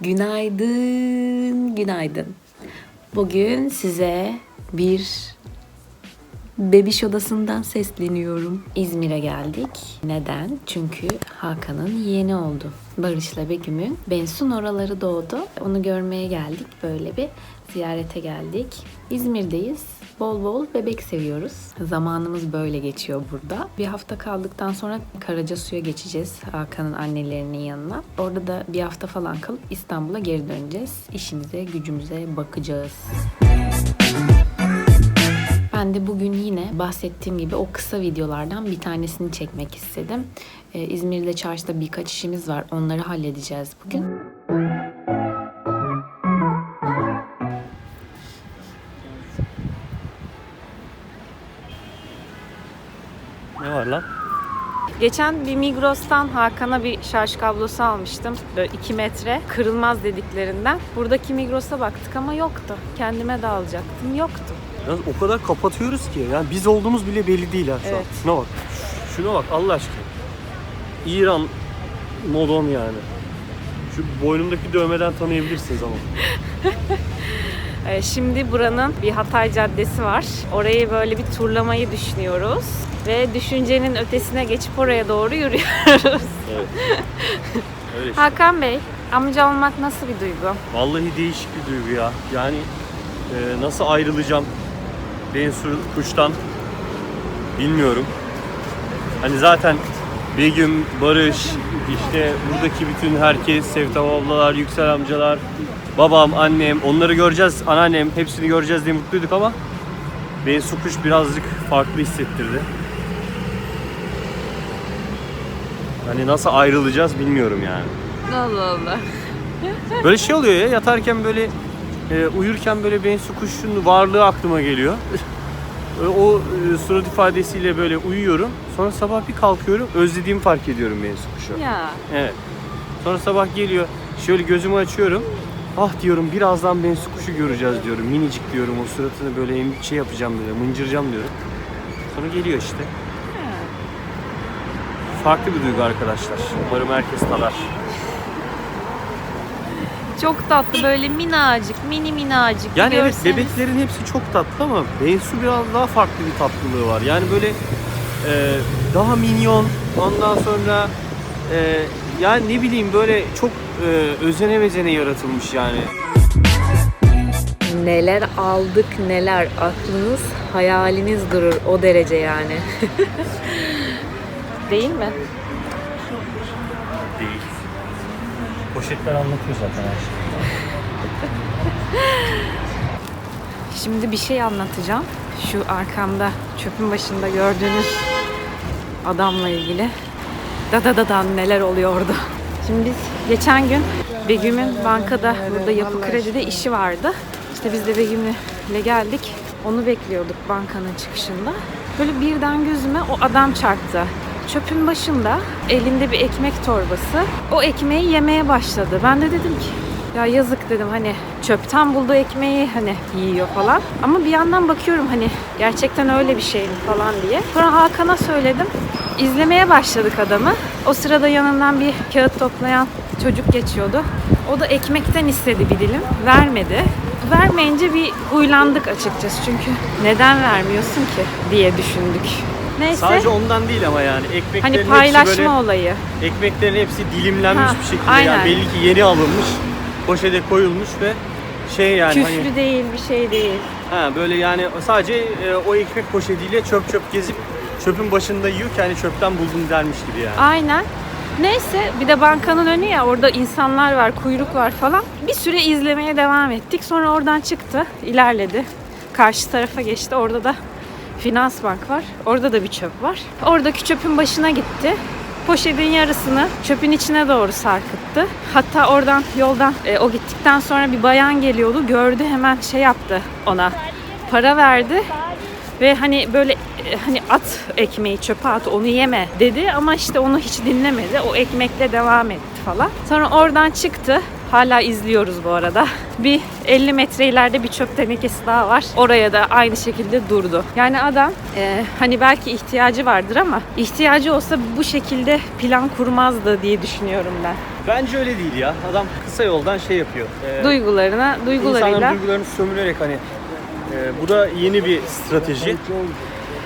Günaydın, günaydın. Bugün size bir bebiş odasından sesleniyorum. İzmir'e geldik. Neden? Çünkü Hakan'ın yeğeni oldu. Barış'la Begüm'ün Bensun oraları doğdu. Onu görmeye geldik. Böyle bir ziyarete geldik. İzmir'deyiz. Bol bol bebek seviyoruz. Zamanımız böyle geçiyor burada. Bir hafta kaldıktan sonra Karacasu'ya geçeceğiz Hakan'ın annelerinin yanına. Orada da bir hafta falan kalıp İstanbul'a geri döneceğiz. İşimize, gücümüze bakacağız. Ben de bugün yine bahsettiğim gibi o kısa videolardan bir tanesini çekmek istedim. Ee, İzmir'de çarşıda birkaç işimiz var. Onları halledeceğiz bugün. Geçen bir Migros'tan Hakan'a bir şarj kablosu almıştım. Böyle 2 metre. Kırılmaz dediklerinden. Buradaki Migros'a baktık ama yoktu. Kendime de alacaktım. Yoktu. Yalnız o kadar kapatıyoruz ki. Yani biz olduğumuz bile belli değil ha şu an. Evet. Şuna bak. Şuna bak Allah aşkına. İran modon yani. Şu boynumdaki dövmeden tanıyabilirsiniz ama. Ee, Şimdi buranın bir Hatay Caddesi var. Orayı böyle bir turlamayı düşünüyoruz. Ve düşüncenin ötesine geçip oraya doğru yürüyoruz. Evet. Öyle işte. Hakan Bey, amca olmak nasıl bir duygu? Vallahi değişik bir duygu ya. Yani e, nasıl ayrılacağım Bensu kuştan bilmiyorum. Hani zaten Begüm, Barış, işte buradaki bütün herkes, Sevtap ablalar, Yüksel amcalar, babam, annem, onları göreceğiz, anneannem hepsini göreceğiz diye mutluyduk ama Bensu kuş birazcık farklı hissettirdi. Hani nasıl ayrılacağız bilmiyorum yani. Allah Allah. Böyle şey oluyor ya yatarken böyle e, uyurken böyle Bensu kuşun varlığı aklıma geliyor. O e, surat ifadesiyle böyle uyuyorum. Sonra sabah bir kalkıyorum özlediğimi fark ediyorum Bensu kuşu. Ya. Evet. Sonra sabah geliyor şöyle gözümü açıyorum. Ah diyorum birazdan Bensu kuşu göreceğiz diyorum. Minicik diyorum o suratını böyle şey yapacağım böyle mıncıracağım diyorum. Sonra geliyor işte. Farklı bir duygu arkadaşlar. Umarım herkes tadar. Çok tatlı böyle minacık, mini minacık. Yani evet görseniz- bebeklerin hepsi çok tatlı ama Bensu biraz daha farklı bir tatlılığı var. Yani böyle e, daha minyon ondan sonra e, yani ne bileyim böyle çok e, özene bezene yaratılmış yani. Neler aldık neler aklınız hayaliniz durur o derece yani. Değil mi? Değil. Poşetler anlatıyor zaten her şeyi. Şimdi bir şey anlatacağım. Şu arkamda çöpün başında gördüğünüz adamla ilgili. Da da da da neler oluyor orada. Şimdi biz geçen gün Begüm'ün bankada burada yapı kredide işi vardı. İşte biz de Begüm'le geldik. Onu bekliyorduk bankanın çıkışında. Böyle birden gözüme o adam çarptı. Çöpün başında elinde bir ekmek torbası. O ekmeği yemeye başladı. Ben de dedim ki ya yazık dedim hani çöpten bulduğu ekmeği hani yiyor falan. Ama bir yandan bakıyorum hani gerçekten öyle bir şey mi falan diye. Sonra Hakan'a söyledim. İzlemeye başladık adamı. O sırada yanından bir kağıt toplayan çocuk geçiyordu. O da ekmekten istedi bir dilim. Vermedi. Vermeyince bir huylandık açıkçası. Çünkü neden vermiyorsun ki diye düşündük. Neyse. Sadece ondan değil ama yani ekmeklerin hani hepsi paylaşma böyle, olayı. ekmeklerin hepsi dilimlenmiş Ha, bir şekilde aynen. yani belli ki yeni alınmış, poşete koyulmuş ve şey yani Küflü hani değil, bir şey değil. Ha böyle yani sadece e, o ekmek poşetiyle çöp çöp gezip çöpün başında yiyor ki hani çöpten buldum dermiş gibi yani. Aynen. Neyse bir de bankanın önü ya orada insanlar var, kuyruk var falan. Bir süre izlemeye devam ettik. Sonra oradan çıktı, ilerledi. Karşı tarafa geçti. Orada da Finans Bank var. Orada da bir çöp var. Oradaki çöpün başına gitti. Poşetin yarısını çöpün içine doğru sarkıttı. Hatta oradan yoldan e, o gittikten sonra bir bayan geliyordu. Gördü hemen şey yaptı ona. Para verdi. Ve hani böyle e, hani at ekmeği çöpe at onu yeme dedi ama işte onu hiç dinlemedi. O ekmekle devam etti falan. Sonra oradan çıktı. Hala izliyoruz bu arada. Bir 50 metre ileride bir çöp tenekesi daha var. Oraya da aynı şekilde durdu. Yani adam e, hani belki ihtiyacı vardır ama ihtiyacı olsa bu şekilde plan kurmazdı diye düşünüyorum ben. Bence öyle değil ya. Adam kısa yoldan şey yapıyor. Ee, Duygularına, duygularıyla İnsanların duygularını sömürerek hani e, bu da yeni bir strateji.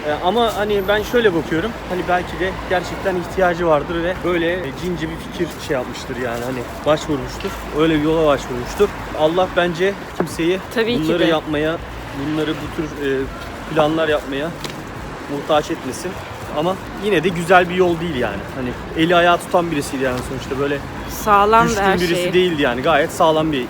E, ama hani ben şöyle bakıyorum. Hani belki de gerçekten ihtiyacı vardır ve böyle e, cince bir fikir şey yapmıştır yani hani başvurmuştur. Öyle bir yola başvurmuştur. Allah bence kimseyi Tabii ki bunları de. yapmaya, bunları bu tür e, planlar yapmaya muhtaç etmesin. Ama yine de güzel bir yol değil yani. Hani eli ayağı tutan birisiydi yani sonuçta böyle sağlam da her birisi şeyi. değildi yani. Gayet sağlam bir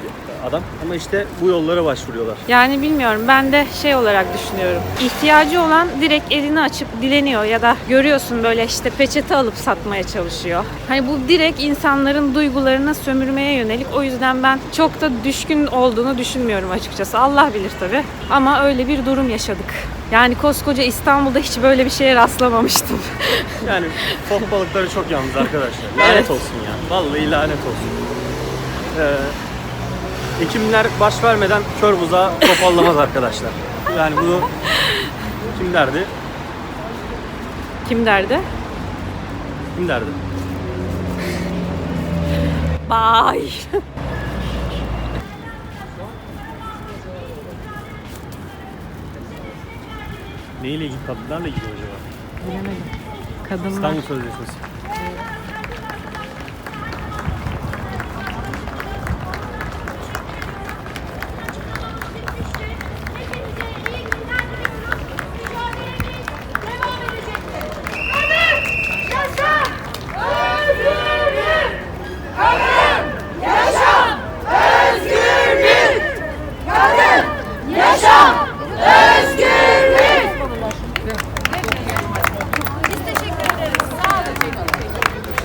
adam. Ama işte bu yollara başvuruyorlar. Yani bilmiyorum ben de şey olarak düşünüyorum. İhtiyacı olan direkt elini açıp dileniyor ya da görüyorsun böyle işte peçete alıp satmaya çalışıyor. Hani bu direkt insanların duygularını sömürmeye yönelik. O yüzden ben çok da düşkün olduğunu düşünmüyorum açıkçası. Allah bilir tabii. Ama öyle bir durum yaşadık. Yani koskoca İstanbul'da hiç böyle bir şeye rastlamamıştım. Yani fok balıkları çok yalnız arkadaşlar. Lanet Evet. olsun ya. Vallahi lanet olsun. Ee, Ekimler baş vermeden kör buzağı topallamaz arkadaşlar. Yani bunu kim derdi? Kim derdi? Kim derdi? Bye. Neyle ilgili kadınlarla ilgili acaba? Bilemedim. Kadınlar. İstanbul Sözleşmesi.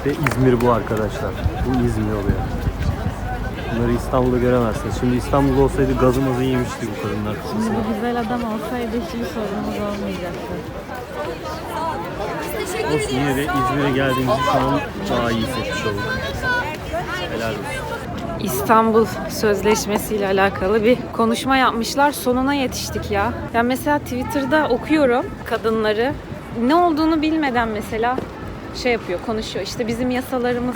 İşte İzmir bu arkadaşlar. Bu İzmir oluyor. Bunları İstanbul'da göremezsiniz. Şimdi İstanbul'da olsaydı gazımızı yemişti bu kadınlar. Şimdi bu güzel adam olsaydı hiçbir sorunumuz olmayacaktı. Olsun yine de İzmir'e geldiğimizi şu an daha iyi hissetmiş olduk. Helal olsun. İstanbul Sözleşmesi ile alakalı bir konuşma yapmışlar. Sonuna yetiştik ya. Yani mesela Twitter'da okuyorum kadınları. Ne olduğunu bilmeden mesela şey yapıyor, konuşuyor. İşte bizim yasalarımız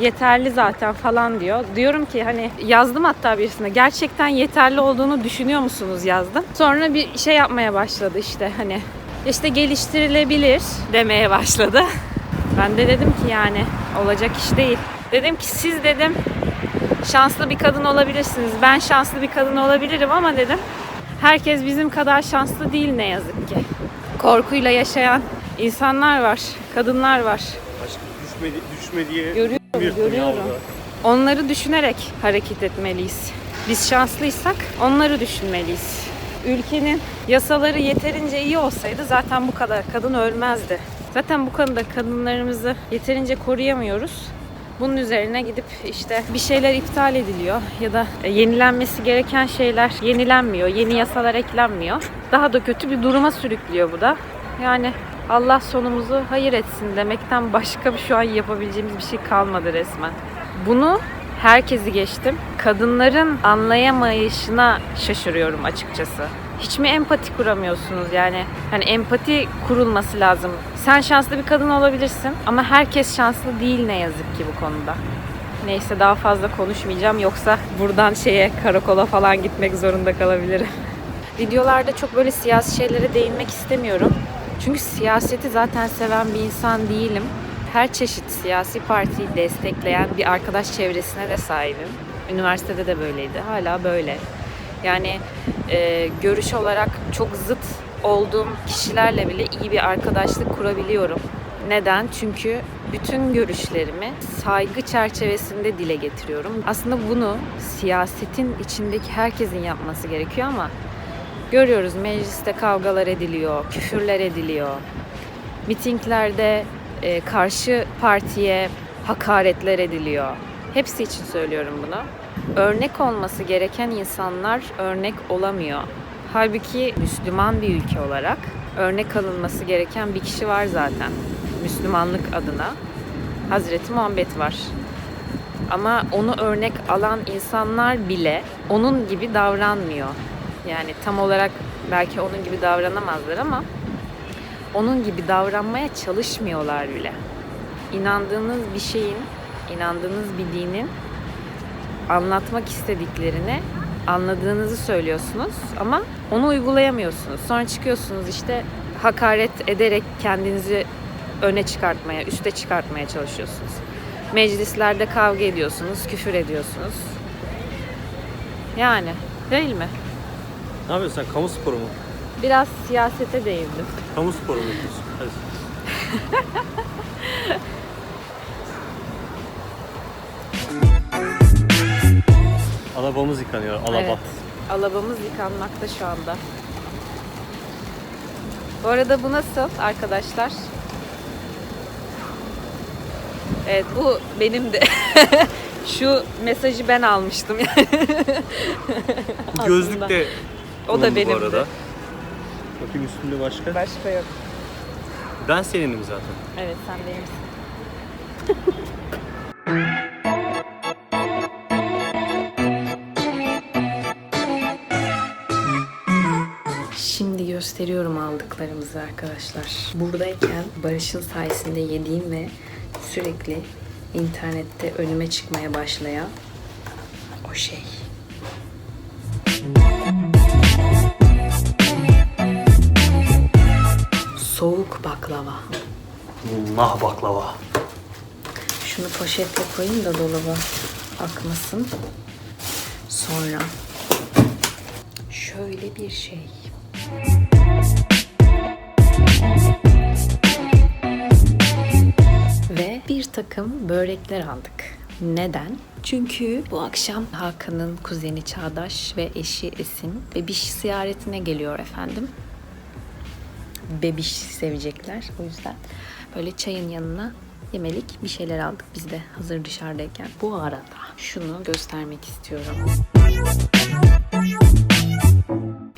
yeterli zaten falan diyor. Diyorum ki hani yazdım hatta birisine. Gerçekten yeterli olduğunu düşünüyor musunuz yazdım. Sonra bir şey yapmaya başladı işte hani işte geliştirilebilir demeye başladı. Ben de dedim ki yani olacak iş değil. Dedim ki siz dedim şanslı bir kadın olabilirsiniz. Ben şanslı bir kadın olabilirim ama dedim herkes bizim kadar şanslı değil ne yazık ki. Korkuyla yaşayan insanlar var, kadınlar var. Aşkım düşme, düşme diye Görüyorum, görüyorum. Onları düşünerek hareket etmeliyiz. Biz şanslıysak onları düşünmeliyiz. Ülkenin yasaları yeterince iyi olsaydı zaten bu kadar kadın ölmezdi. Zaten bu konuda kadınlarımızı yeterince koruyamıyoruz. Bunun üzerine gidip işte bir şeyler iptal ediliyor ya da yenilenmesi gereken şeyler yenilenmiyor, yeni yasalar eklenmiyor. Daha da kötü bir duruma sürüklüyor bu da. Yani Allah sonumuzu hayır etsin demekten başka bir şu an yapabileceğimiz bir şey kalmadı resmen. Bunu herkesi geçtim. Kadınların anlayamayışına şaşırıyorum açıkçası. Hiç mi empati kuramıyorsunuz yani? Hani empati kurulması lazım. Sen şanslı bir kadın olabilirsin ama herkes şanslı değil ne yazık ki bu konuda. Neyse daha fazla konuşmayacağım yoksa buradan şeye karakola falan gitmek zorunda kalabilirim. Videolarda çok böyle siyasi şeylere değinmek istemiyorum. Çünkü siyaseti zaten seven bir insan değilim. Her çeşit siyasi partiyi destekleyen bir arkadaş çevresine de sahibim. Üniversitede de böyleydi. Hala böyle. Yani e, görüş olarak çok zıt olduğum kişilerle bile iyi bir arkadaşlık kurabiliyorum. Neden? Çünkü bütün görüşlerimi saygı çerçevesinde dile getiriyorum. Aslında bunu siyasetin içindeki herkesin yapması gerekiyor ama görüyoruz mecliste kavgalar ediliyor, küfürler ediliyor. Mitinglerde e, karşı partiye hakaretler ediliyor. Hepsi için söylüyorum bunu. Örnek olması gereken insanlar örnek olamıyor. Halbuki Müslüman bir ülke olarak örnek alınması gereken bir kişi var zaten. Müslümanlık adına. Hazreti Muhammed var. Ama onu örnek alan insanlar bile onun gibi davranmıyor. Yani tam olarak belki onun gibi davranamazlar ama onun gibi davranmaya çalışmıyorlar bile. İnandığınız bir şeyin, inandığınız bir dinin anlatmak istediklerini anladığınızı söylüyorsunuz ama onu uygulayamıyorsunuz. Sonra çıkıyorsunuz işte hakaret ederek kendinizi öne çıkartmaya, üste çıkartmaya çalışıyorsunuz. Meclislerde kavga ediyorsunuz, küfür ediyorsunuz. Yani değil mi? Ne yapıyorsun sen? Kamu sporu mu? Biraz siyasete değindim. Kamu sporu mu yapıyorsun? Hadi. Arabamız yıkanıyor. Alaba. Evet. Alabamız yıkanmakta şu anda. Bu arada bu nasıl arkadaşlar? Evet bu benim de. şu mesajı ben almıştım yani. Bu gözlük de O da bu benim arada. Bakayım üstünde başka. Başka yok. Ben seninim zaten. Evet sen benimsin. Şimdi gösteriyorum aldıklarımızı arkadaşlar. Buradayken Barış'ın sayesinde yediğim ve sürekli internette önüme çıkmaya başlayan o şey. Soğuk baklava. Nah baklava. Şunu poşete koyayım da dolaba akmasın. Sonra şöyle bir şey. Ve bir takım börekler aldık. Neden? Çünkü bu akşam Hakan'ın kuzeni Çağdaş ve eşi Esin bebiş ziyaretine geliyor efendim bebiş sevecekler. O yüzden böyle çayın yanına yemelik bir şeyler aldık biz de hazır dışarıdayken. Bu arada şunu göstermek istiyorum.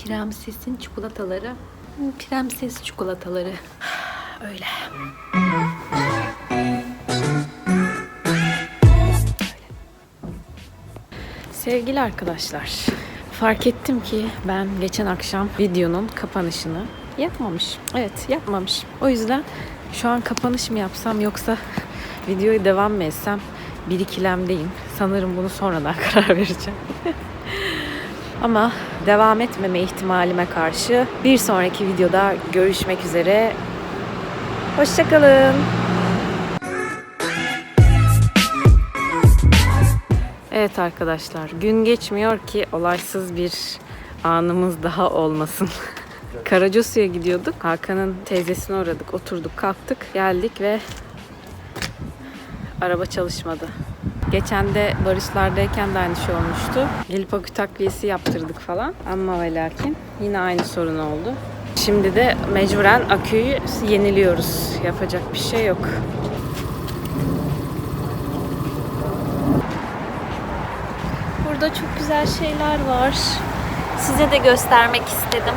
Prenses'in çikolataları. Prenses çikolataları. Öyle. Sevgili arkadaşlar, fark ettim ki ben geçen akşam videonun kapanışını yapmamış. Evet, yapmamış. O yüzden şu an kapanış mı yapsam yoksa videoyu devam mı etsem bir ikilemdeyim. Sanırım bunu sonradan karar vereceğim. Ama devam etmeme ihtimalime karşı bir sonraki videoda görüşmek üzere. Hoşçakalın. Evet arkadaşlar, gün geçmiyor ki olaysız bir anımız daha olmasın. Karacasu'ya gidiyorduk. Hakan'ın teyzesine uğradık. Oturduk, kalktık, geldik ve araba çalışmadı. Geçen de Barışlar'dayken de aynı şey olmuştu. Gelip akü takviyesi yaptırdık falan. Ama ve lakin yine aynı sorun oldu. Şimdi de mecburen aküyü yeniliyoruz. Yapacak bir şey yok. Burada çok güzel şeyler var. Size de göstermek istedim.